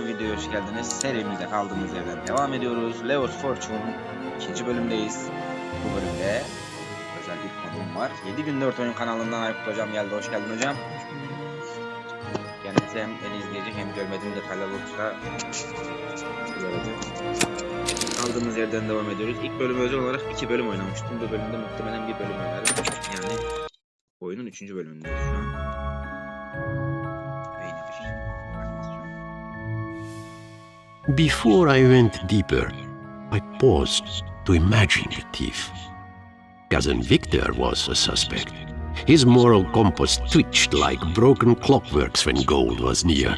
Merhaba videoya hoş geldiniz. Serimize kaldığımız yerden devam ediyoruz. Leo's Fortune ikinci bölümdeyiz. Bu bölümde özel bir konuğum var. 7 gün 4 oyun kanalından Aykut hocam geldi. Hoş geldin hocam. Kendisi hem beni izleyecek hem görmediğim detaylar olursa uyaracak. Kaldığımız yerden devam ediyoruz. İlk bölümü özel olarak iki bölüm oynamıştım. Bu bölümde muhtemelen bir bölüm oynarım. Yani oyunun üçüncü bölümündeyiz şu an. Before I went deeper, I paused to imagine the thief. Cousin Victor was a suspect. His moral compass twitched like broken clockworks when gold was near.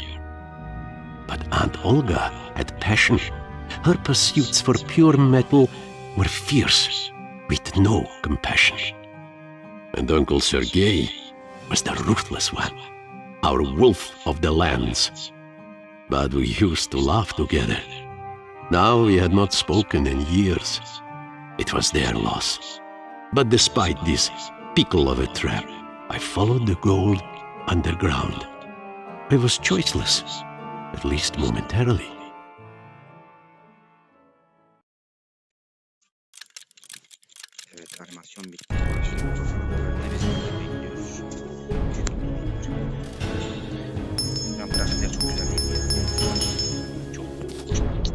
But Aunt Olga had passion. Her pursuits for pure metal were fierce, with no compassion. And Uncle Sergei was the ruthless one, our wolf of the lands. But we used to laugh together. Now we had not spoken in years. It was their loss. But despite this pickle of a trap, I followed the gold underground. I was choiceless, at least momentarily.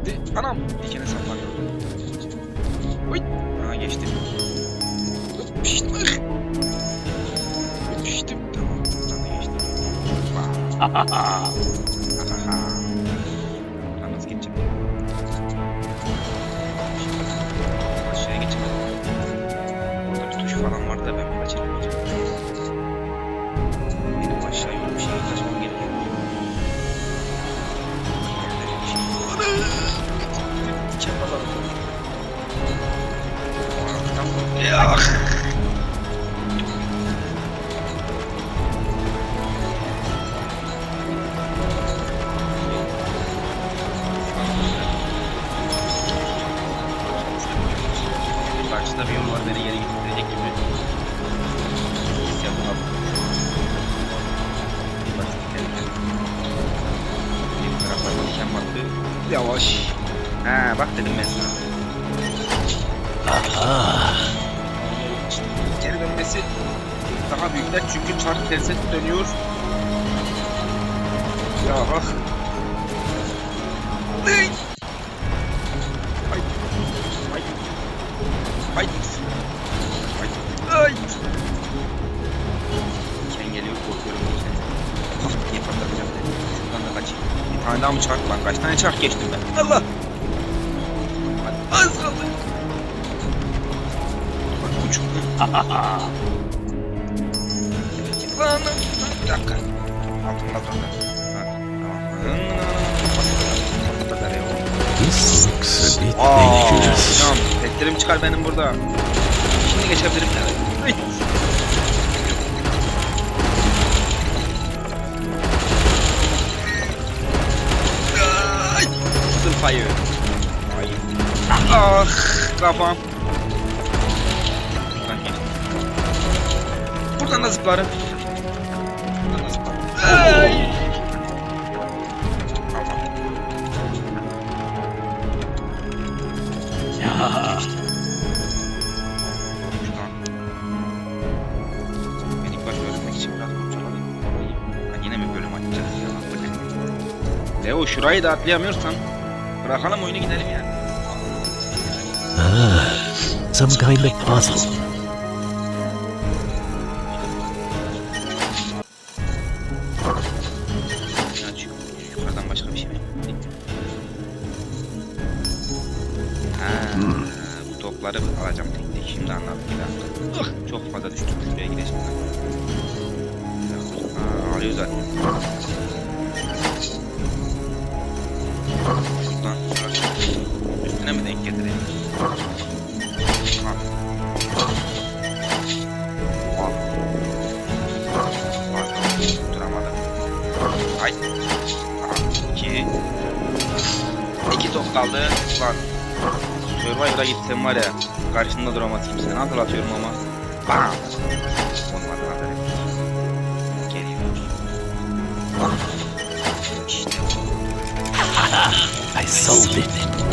Gitti. Anam dikene saplandı. Uy. Ha geçtim. Piştim. Piştim. Tamam. Buradan da geçtim. Yavaş. Ha bak dedim ben sana. Geri dönmesi daha büyükler çünkü çark terse dönüyor. Ya bak. Ay. Ay. Ay. Haydi. Ay. Diken geliyor korkuyorum. Ah diye patlatacağım. Şuradan da kaçayım. Tane daha mı çark lan? Kaç tane çark geçtim ben? Allah. Az kaldı. Bak. Git lan. Bir dakika. Altımda dur. Ha, tamam. Petlerim çıkar benim burada. Şimdi geçebilirim de. Fire. Ah için biraz kurcalayayım. Ha, yine mi bölüm açacağız ya? Leo şurayı da atlayamıyorsan bırakalım oyunu gidelim yani. ah, some kind of puzzle. Ne açıyor? Yukarıdan başka bir şey mi? Ha, bu topları alacağım tek tek. Şimdi anladım bir dakika. Çok fazla düştüm. Şuraya gidelim. Ha, ağrıyor zaten. Top kaldı. Lan. Survivor'a gitsem var ya. Karşında duramaz kimse. Nasıl atıyorum ama. Bam. Olmadı haber. Geliyor. I solved it.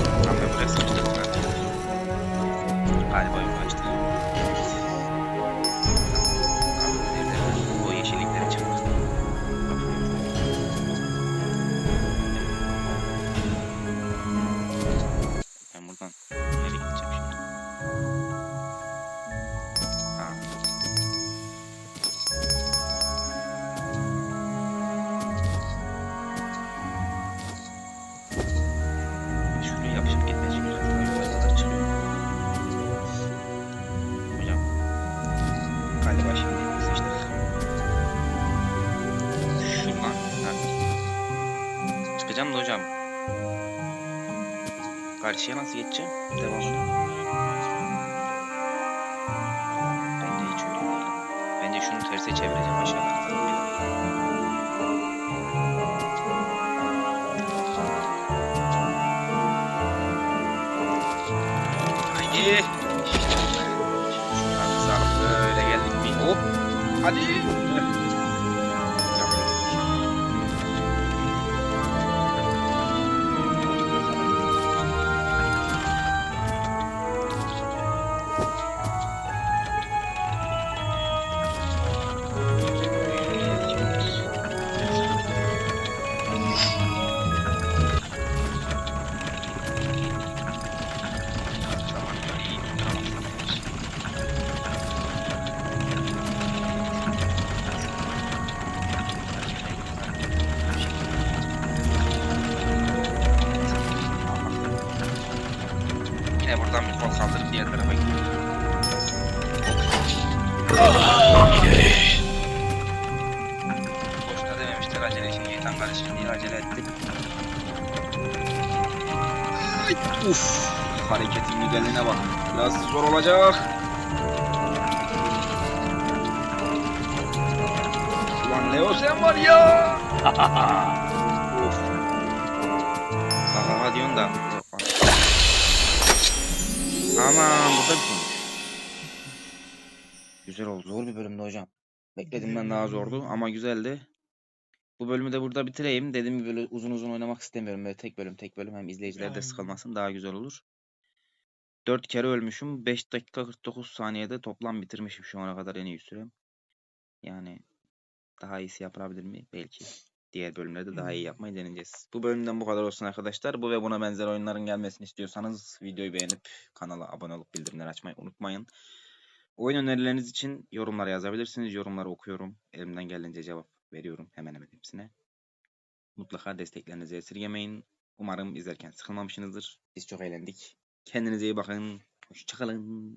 Ben Karşıya nasıl geçeceğim? Devamlı. Bence hiç öyle değil. Bence şunu terse çevireceğim aşağıdan. Mi? Hop. Hadi. Diğer tarafa gidiyorum. Boşuna dememiştir acele şimdi şeytan karışır diye acele ettim. Ay, Uf, hareketin güzelliğine bak. Biraz zor olacak. Ulan Leo sen var ya. of. Kaka diyorsun da. Yok bak. Aman bu da bitmiş. Güzel oldu. Zor bir bölümdü hocam. Beklediğimden daha zordu ama güzeldi. Bu bölümü de burada bitireyim. Dediğim gibi böyle uzun uzun oynamak istemiyorum. Böyle tek bölüm tek bölüm hem izleyiciler de sıkılmasın daha güzel olur. 4 kere ölmüşüm. 5 dakika 49 saniyede toplam bitirmişim şu ana kadar en iyi sürem. Yani daha iyisi yapılabilir mi? Belki. Diğer bölümlerde daha iyi yapmayı deneyeceğiz. Bu bölümden bu kadar olsun arkadaşlar. Bu ve buna benzer oyunların gelmesini istiyorsanız videoyu beğenip kanala abone olup bildirimleri açmayı unutmayın. Oyun önerileriniz için yorumlara yazabilirsiniz. Yorumları okuyorum. Elimden geldiğince cevap veriyorum hemen hemen hepsine. Mutlaka desteklerinizi esirgemeyin. Umarım izlerken sıkılmamışsınızdır. Biz çok eğlendik. Kendinize iyi bakın. Hoşçakalın.